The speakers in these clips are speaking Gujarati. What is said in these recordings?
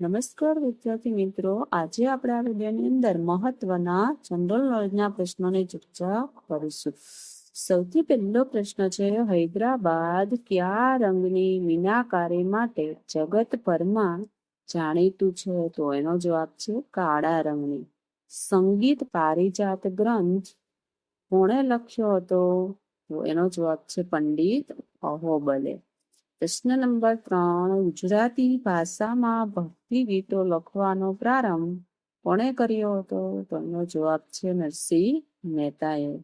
નમસ્કાર વિદ્યાર્થી મિત્રો, આજે આપણે આ વિડીયોની અંદર મહત્વના જનરલ નોલેજના પ્રશ્નોની ચર્ચા કરીશું. સૌથી પહેલો પ્રશ્ન છે, હૈદરાબાદ કયા રંગની મીનાકારી માટે જગત જગતભરમાં જાણીતું છે? તો એનો જવાબ છે, કાળા રંગની. સંગીત પારિજાત ગ્રંથ કોણે લખ્યો હતો? તો એનો જવાબ છે, પંડિત અહોબલે. પ્રશ્ન નંબર ત્રણ, ગુજરાતી ભાષામાં ભક્તિ ગીતો લખવાનો પ્રારંભ કોણે કર્યો હતો? તેનો જવાબ છે નરસિંહ મહેતાએ.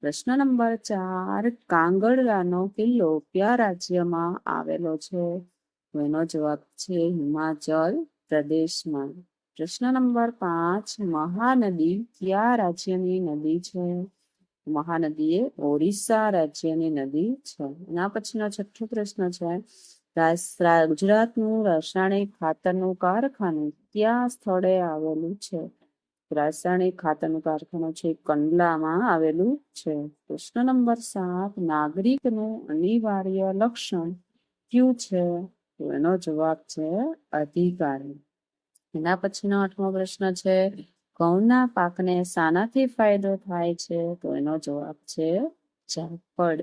પ્રશ્ન નંબર ચાર કાંગડરાનો કિલ્લો કયા રાજ્યમાં આવેલો છે? એનો જવાબ છે હિમાચલ પ્રદેશમાં. પ્રશ્ન નંબર પાંચ, મહાનદી કયા રાજ્યની નદી છે? મહાનદી એ ઓરિસ્સા રાજ્યની નદી છે. એના પછીનો છઠ્ઠો પ્રશ્ન છે ગુજરાતનું રાસાયણિક ખાતરનું કારખાનું કયા સ્થળે આવેલું છે? રાસાયણિક ખાતરનું કારખાનું છે, કંડલામાં આવેલું છે. પ્રશ્ન નંબર સાત, નાગરિકનું અનિવાર્ય લક્ષણ કયું છે? તો એનો જવાબ છે, અધિકારી. એના પછીનો આઠમો પ્રશ્ન છે ઘઉંના પાકને શાનાથી ફાયદો થાય છે? તો એનો જવાબ છે જાયફળ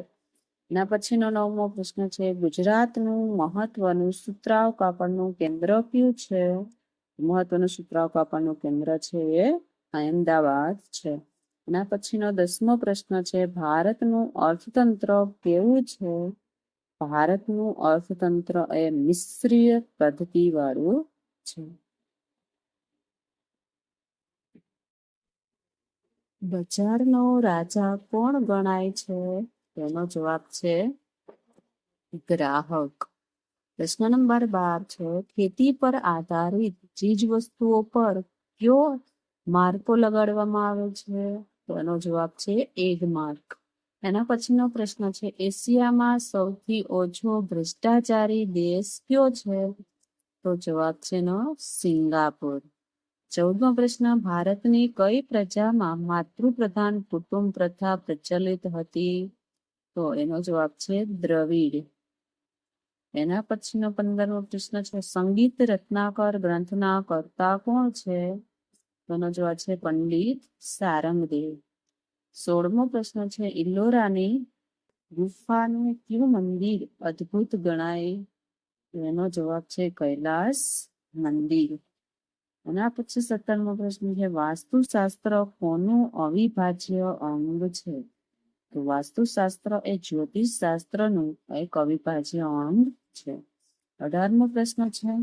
એના પછીનો નવમો પ્રશ્ન છે, ગુજરાતનું મહત્વનું સુતરાવ કાપડનું કેન્દ્ર કયું છે? મહત્વનું સુતરાવ કાપડનું કેન્દ્ર છે એ અહેમદાબાદ છે. એના પછીનો દસમો પ્રશ્ન છે, ભારતનું અર્થતંત્ર કેવું છે? ભારતનું અર્થતંત્ર એ મિશ્રીય પદ્ધતિ વાળું છે. બજારનો રાજા કોણ ગણાય છે? તેનો જવાબ છે ગ્રાહક. પ્રશ્ન નંબર બાર છે, ખેતી પર આધારિત ચીજ વસ્તુઓ પર કયો માર્કો લગાડવામાં આવે છે? તેનો જવાબ છે એગ માર્ક. એના પછીનો પ્રશ્ન છે, એશિયામાં સૌથી ઓછો ભ્રષ્ટાચારી દેશ કયો છે? તો જવાબ છે સિંગાપુર. ચૌદમો પ્રશ્ન, ભારતની કઈ પ્રજામાં માતૃપ્રધાન કુટુંબ પ્રથા પ્રચલિત હતી? તો એનો જવાબ છે દ્રવિડ. એના પછીનો પંદરમો પ્રશ્ન છે, સંગીત રત્નાકર ગ્રંથના કર્તા કોણ છે? તેનો જવાબ છે પંડિત સારંગદેવ. સોળમો પ્રશ્ન છે ઇલોરાની ગુફાનું કયું મંદિર અદ્ભુત ગણાય? એનો જવાબ છે કૈલાસ મંદિર. એના પછી સત્તરમો પ્રશ્ન છે, વાસ્તુશાસ્ત્ર કોનું અવિભાજ્ય અંગ છે? તો વાસ્તુશાસ્ત્ર એ જ્યોતિષ શાસ્ત્રનું એક અવિભાજ્ય અંગ છે. અઢારમો પ્રશ્ન છે,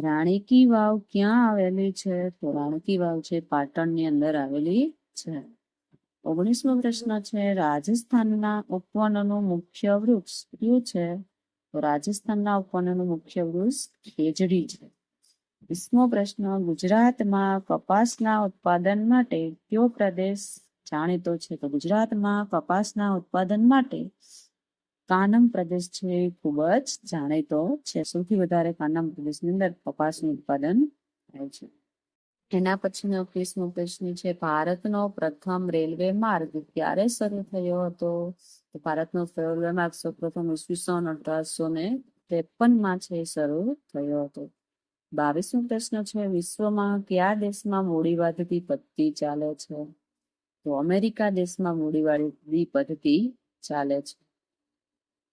રાણીકી વાવ ક્યાં આવેલી છે? તો રાણી વાવ છે, પાટણની અંદર આવેલી છે. ઓગણીસમો પ્રશ્ન છે, રાજસ્થાનના ઉપવનનું મુખ્ય વૃક્ષ કયું છે? તો રાજસ્થાનના ઉપવનનું મુખ્ય વૃક્ષ ખેજડી છે. વીસમો પ્રશ્ન, ગુજરાતમાં કપાસના ઉત્પાદન માટે કયો પ્રદેશ જાણીતો છે? તો ગુજરાતમાં કપાસના ઉત્પાદન માટે કાનમ પ્રદેશ છે, ખૂબ જ જાણીતો છે. સૌથી વધારે કાનમ પ્રદેશની અંદર કપાસનું ઉત્પાદન થાય છે. એના પછીનો એકવીસમો પ્રશ્ન છે, ભારતનો પ્રથમ રેલવે માર્ગ ક્યારે શરૂ થયો હતો? તો ભારતનો રેલવે માર્ગ સૌપ્રથમ ઈસવીસન અઢારસો ને ત્રેપનમાં છે, શરૂ થયો હતો. બાવીસમો પ્રશ્ન છે, વિશ્વમાં કયા દેશમાં મૂડીવાદી પદ્ધતિ ચાલે છે? તો અમેરિકા દેશમાં મૂડીવાદી પદ્ધતિ ચાલે છે.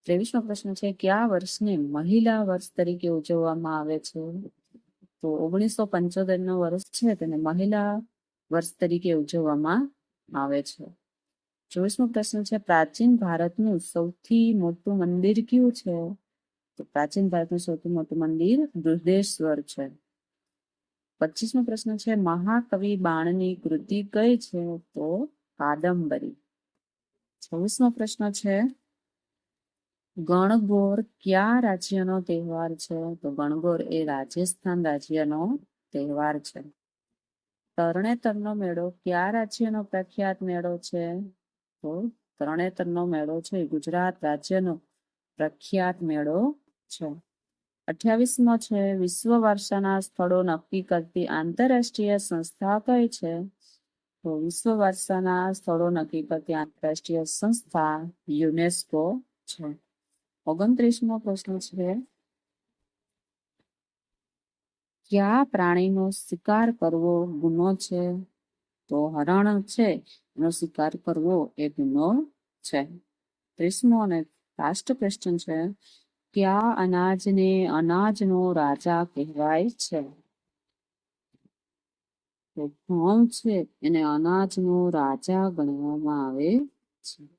ત્રેવીસમો પ્રશ્ન છે, કયા વર્ષને મહિલા વર્ષ તરીકે ઉજવવામાં આવે છે? તો ઓગણીસો પંચોતેર નો વર્ષ છે, તેને મહિલા વર્ષ તરીકે ઉજવવામાં આવે છે. ચોવીસમો પ્રશ્ન છે, પ્રાચીન ભારતનું સૌથી મોટું મંદિર કયું છે? તો પ્રાચીન ભારતનું સૌથી મોટું મંદિર બૃહદેશ્વર છે. પચીસમો પ્રશ્ન છે, મહાકવિ બાણની કૃતિ કઈ છે? તો કાદંબરી. છવ્વીસમો પ્રશ્ન છે, ગણગોર કયા રાજ્યનો તહેવાર છે? તો ગણગોર એ રાજસ્થાન રાજ્યનો તહેવાર છે. તરણેતરનો મેળો કયા રાજ્યનો પ્રખ્યાત મેળો છે? તો તરણેતરનો મેળો છે, ગુજરાત રાજ્યનો પ્રખ્યાત મેળો છે. અઠ્યાવીસમો છે, વિશ્વ વારસાના સ્થળો નક્કી કરતી આંતરરાષ્ટ્રીય સંસ્થા કઈ છે? તો વિશ્વ વારસાના સ્થળો નક્કી કરતી આંતરરાષ્ટ્રીય સંસ્થા યુનેસ્કો છે. ઓગણત્રીસમો પ્રશ્ન છે, કયા પ્રાણીનો શિકાર કરવો ગુનો છે? તો હરણ છે, એનો શિકાર કરવો એ ગુનો છે. ત્રીસમો અને લાસ્ટ પ્રશ્ન છે કયા અનાજને અનાજનો રાજા કહેવાય છે? તો ઘઉં છે? એને અનાજનો રાજા ગણવામાં આવે છે.